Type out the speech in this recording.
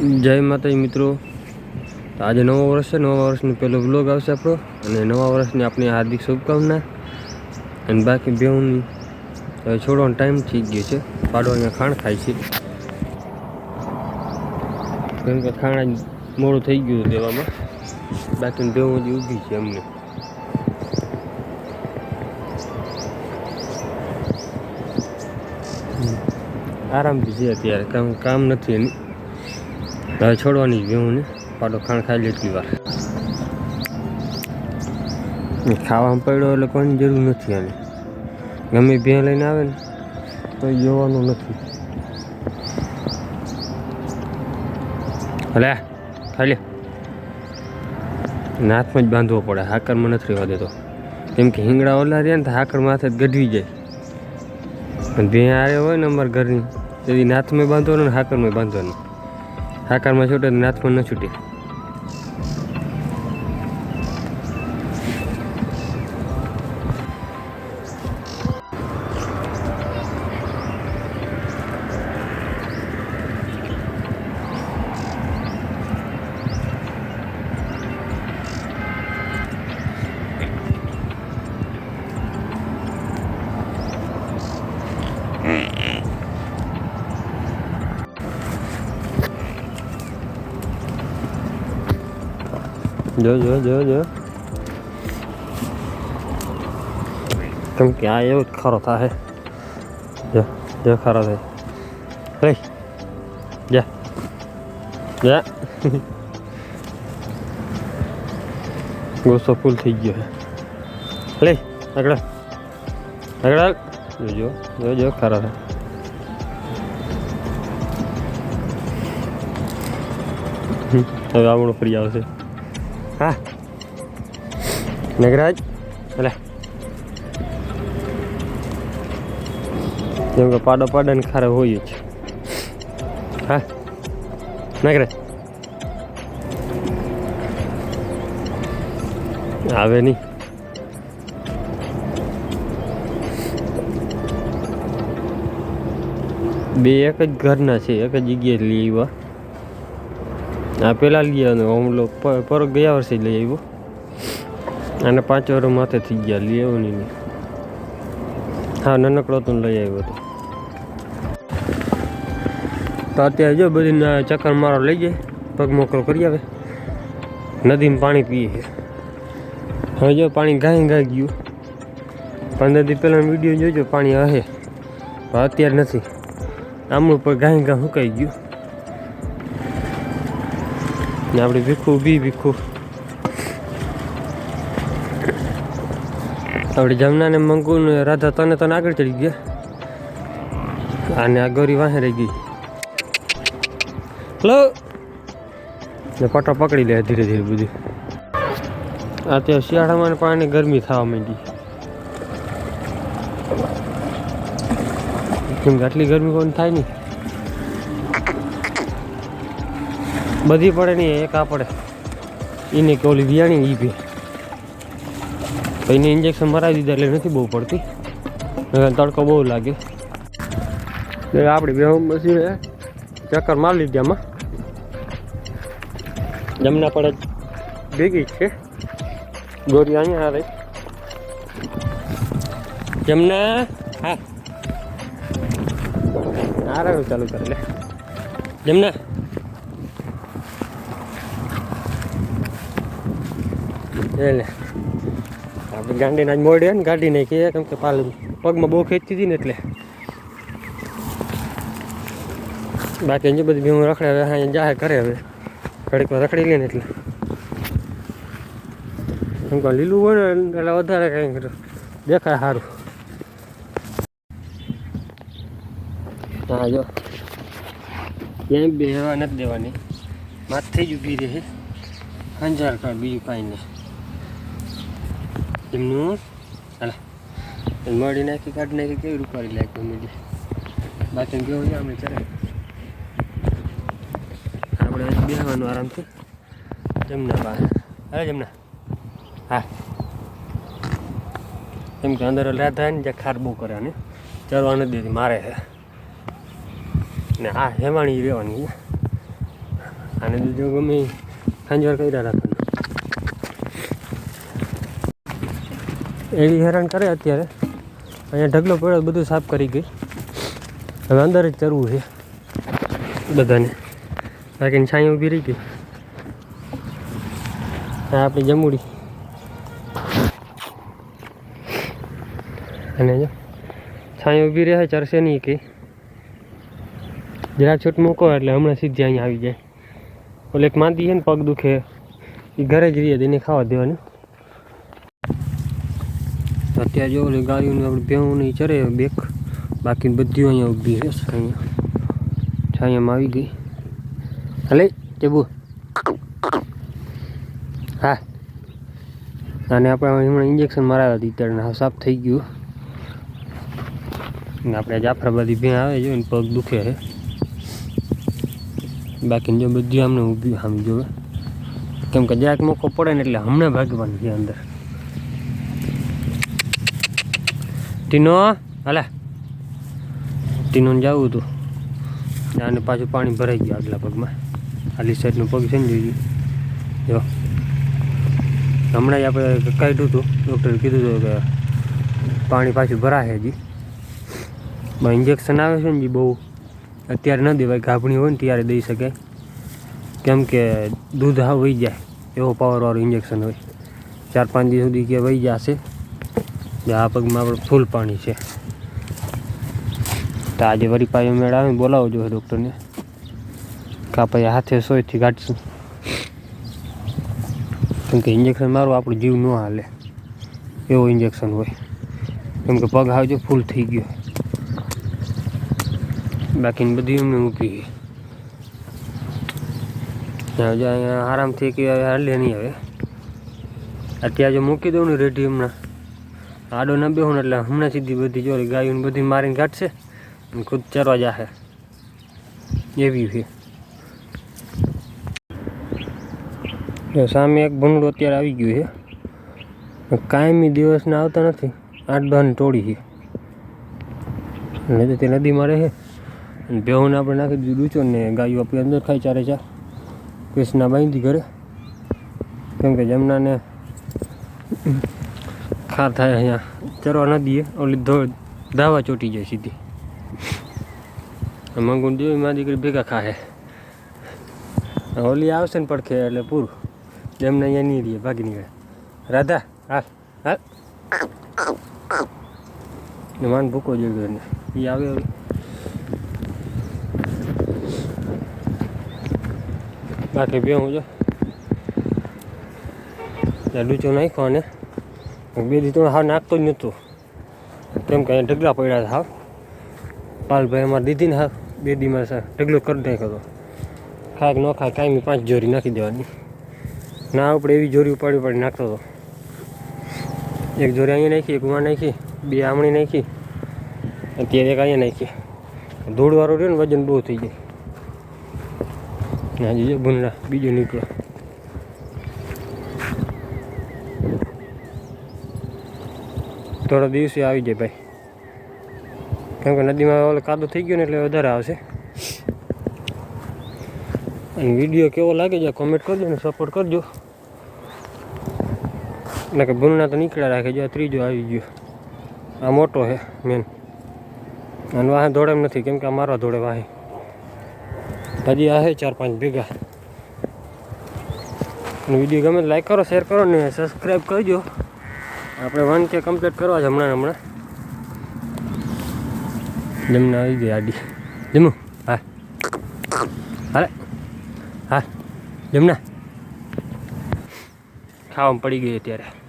જય માતાજી મિત્રો. આજે નવો વર્ષ છે. નવા વર્ષનો પહેલો વ્લોગ આવશે આપણો. અને નવા વર્ષની આપણી હાર્દિક શુભકામના. અને બાકી બેહુની હવે છોડવાનો ટાઈમ થઈ ગયો છે. પાડો અહીંયા ખાણ ખાય છે. કેમ કે ખાણ મોડું થઈ ગયું હતું દેવામાં. બાકી બેઉ હજી ઊભી છે અમને આરામથી છે અત્યારે. કામ કામ નથી એની. હવે છોડવાની જ ને પાડો ખાણ ખાઈ લે એટલી વાર. ખાવામાં પડ્યો એટલે કોઈની જરૂર નથી આની. ગમે બે લઈને આવે ને તો જોવાનું નથી. હલે ખાઈ લે. હાથમાં જ બાંધવો પડે, હાકરમાં નથી રહેવા દેતો. કેમ કે હિંગડા ઓલા રહ્યા ને તો હાકર માથે જ ગઢવી જાય. બે આરે હોય ને અમારા ઘરની, તેથી નાથમાં બાંધવાનું ને હાકરમાં બાંધવાનું. હાકારમાં છૂટે નાથમાં ન છૂટે. જો જો જો જો કેમ કે આ એવો જ ખરો થાય જો જો ખરો થાય રે જા જા ગુસ્સો ફૂલ થઈ ગયો છે લે આગળ આગળ જો જો જો ખરો થાય હવે આવડો ફરી આવશે હા. નગરાજ એટલે જેમ કે પાડો પાડો ને ખારે હોય જ. હા. નગરાજ આવે નહીં. બે એક જ ઘરના છે એક જ જગ્યાએ આવ્યા. આ પહેલાં લઈ આવ્યો હુમલો પર ગયા વર્ષે લઈ આવ્યો. અને પાંચ વર્ષ માથે થઈ ગયા, લઈ આવ્યો નહીં હા, નાનકડો તો લઈ આવ્યો હતો. તો અત્યારે જો બધી ચક્કર મારો લઈ જાય, પગ મોકરો કરી આવે. નદીમાં પાણી પીએ હવે જો પાણી ગાય ગાય ગયું. પંદર દી પહેલાં વીડિયો જોજો, પાણી હશે. અત્યારે નથી. આમનું પર ગાય ગાય સુકાઈ ગયું. ને આપણે ભીખું બી ભીખું આપણે જમના ને મંગુ ને રાધા તને તને આગળ ચડી ગયા અને આ ગૌરી વાહે રહી ગઈ હલો ને પટો પકડી લે ધીરે ધીરે બધું અત્યારે શિયાળામાં ને પાણી ગરમી થવા માંડી કેમ કે આટલી ગરમી કોઈ થાય નહીં બધી પડે નહીં એક આ પડે. એને કે ઓલી વિયાણી ઈ બી એને ઇન્જેક્શન મરાવી દીધા એટલે નથી બહુ પડતી. તડકો બહુ લાગે. એટલે આપણી બે મશીને ચક્કર મારી લીધી આમાં. જમના પડે ભેગી છે. ગોરી અહીંયા આવે જમના? હા. આ રહ્યું ચાલુ કરે જમના? એટલે આપણે ગાંડીને આજ મોડે ને ગાડી નાખીએ કેમ કે પાલ પગમાં બહુ ખેંચતી હતી ને એટલે. બાકી જે બધી ભીમું રખડે હવે, અહીંયા જાહેર કરે હવે. ઘડીકમાં રખડી લે ને એટલે. એમ કે લીલું હોય ને એટલે વધારે કંઈક દેખાય સારું. હા, જો. ક્યાંય બે હવા નથી દેવાની. માથે જ ઊભી રહે. હંજાર કાંઈ બીજું કાંઈ નહીં એમનું હાલા મળી નાખી કાઢી નાખી કેવી રૂપારી લાગી મીડી બાકી કેવું છે અમે ચાલે આપણે બેસવાનું આરામથી જમના બહાર અરે જમના. હા. એમ કે અંદર રાધા ને જ્યાં ખાર બહુ કરે ને. ચરવા નથી દેતી મારે છે. ને આ હેવાણી રહેવાની આને બીજું ગમે સાંજવાર કઈ રહ્યા રાખવાનું. એવી હેરાન કરે અત્યારે. અહીંયા ઢગલો પડ્યો બધું સાફ કરી ગઈ. હવે અંદર જ ચરવું છે બધાને. બાકી છાંય ઊભી રહી ગઈ. આ આપણી જમુડી. અને જો, છાંય ઊભી રહે ચરશે નહીં કે. જરા છૂટ મૂકો એટલે હમણાં સીધી અહીંયા આવી જાય. ઓલે એક માંદી છે ને પગ દુખે. એ ઘરે જ રહીએ તેને ખાવા દેવાનું. અત્યારે જો ઓલી ગાડીઓને આપણે ભેહું નહીં ચરે બેક. બાકી બધી અહીંયા ઊભી છે અહીંયા. છાયામાં આવી ગઈ. હલે ચેબુ હા. અને આપણે હમણાં ઇન્જેક્શન મરાવ્યા ત્યારે હા સાફ થઈ ગયું. ને આપણે જાફરાબાદી ભે આવે છે ને પગ દુખે છે. બાકી જો બધી અમને ઊભી સામે જોવે કેમ કે જરાક મોકો પડે ને એટલે હમણાં ભાગવાનું છે અંદર. ટીનો, હાલા. ટીનોને જવું હતું. અને પાછું પાણી ભરાઈ ગયું આગલા પગમાં આલી સાઈડનું પગ છે ને જોઈ જો. હમણાં જ આપણે કાઢ્યું હતું. ડૉક્ટરે કીધું હતું કે પાણી પાછું ભરાશે હજી. ઇન્જેક્શન આવે છે ને જે બહુ. અત્યારે ન દેવાય, ગાભણી હોય ને ત્યારે દઈ શકે કેમ કે દૂધ હા વહી જાય. એવો પાવરવાળું ઇન્જેક્શન હોય. ચાર પાંચ દિવસ સુધી કે વહી જશે. આ પગમાં આપણે ફૂલ પાણી છે. તો આજે વળી પાયો મેળ આવે બોલાવજો બોલાવો જોઈએ ડૉક્ટરને કા પછી હાથે સોયથી કાઢશું કેમ કે ઇન્જેક્શન મારું આપણું જીવ ન હાલે. એવો ઇન્જેક્શન હોય. કેમ કે પગ આવજો ફૂલ થઈ ગયો. બાકીની બધી એમને મૂકી અહીંયા આરામથી કે હાલે નહીં હવે. અત્યારે મૂકી દઉં ને રેડી હમણાં. આડો ન બેહું એટલે હમણાં સીધી બધી જો ગાયોને બધી મારીને કાઢશે અને ખુદ ચરવા જાશે એવી છે. જો સામે એક ભૂંડું અત્યારે આવી ગયું છે. કાયમી દિવસના આવતા નથી. આઠ દહની ટોળી છે. નદી તે નદીમાં રહે. અને બેહુને આપણે નાખી દીધું ડૂચો ને ગાયો આપણી અંદર ખાઈ ચારે ચાર. કૃષ્ણા બાંધી ઘરે. કેમ કે જમનાને ખાર થાય અહીંયા. ચરવા ન દઈએ. ઓલી ધાવા ચોટી જાય સીધી. મંગું દેવી માં દીકરી ભેગા ખાહે. ઓલી આવશે ને પડખે એટલે પૂરું. જેમને અહીંયા નહીં રહીએ, ભાગી નીકળે. રાધા હા હા ને માન ભૂકો જોઈ એને. એ આવે બાકી બે હું જો. ત્યાં ડૂચો નાખ્યો અને બે દી ત્રણ હાવ નાખતો જ નહોતો. કેમ કે અહીંયા ઢગલા પડ્યા હતા હાવ. પાલભાઈ અમારે દીધી ને હાવ, બે દીમાં ઢગલો કરી નાખ્યો હતો. ખાય ન ખાય કાંઈ પાંચ જોરી નાખી દેવાની. ના આપણે એવી જોરી ઉપાડી ઉપાડી નાખતો હતો. એક જોરી અહીંયા નાખી, એક ઉમાં નાખી, બે આમણી નાખી, અત્યારે એક અહીંયા નાખી. ધૂળવાળો રહ્યો ને વજન બહુ થઈ જાય ના જે ભૂંડા, બીજો નીકળો થોડા દિવસે આવી જાય ભાઈ. કેમ કે નદીમાં ઓલો કાદો થઈ ગયો ને એટલે વધારે આવશે. અને વીડિયો કેવો લાગે છે કોમેન્ટ કરજો ને સપોર્ટ કરજો. એટલે કે ભૂલના તો નીકળ્યા રાખે જો આ ત્રીજો આવી ગયો. આ મોટો છે મેન અને વાહે એમ નથી, કેમ કે આ મારવા દોડે વાહે. હજી આ છે ચાર પાંચ ભેગા. અને વીડિયો ગમે લાઈક કરો શેર કરો ને સબસ્ક્રાઈબ કરજો. આપણે વન કે કમ્પ્લીટ કરવા છે હમણાં હમણાં. જમને આવી ગઈ આડી. જમું? હા. હા હા. જમના. ખાવામાં પડી ગઈ અત્યારે.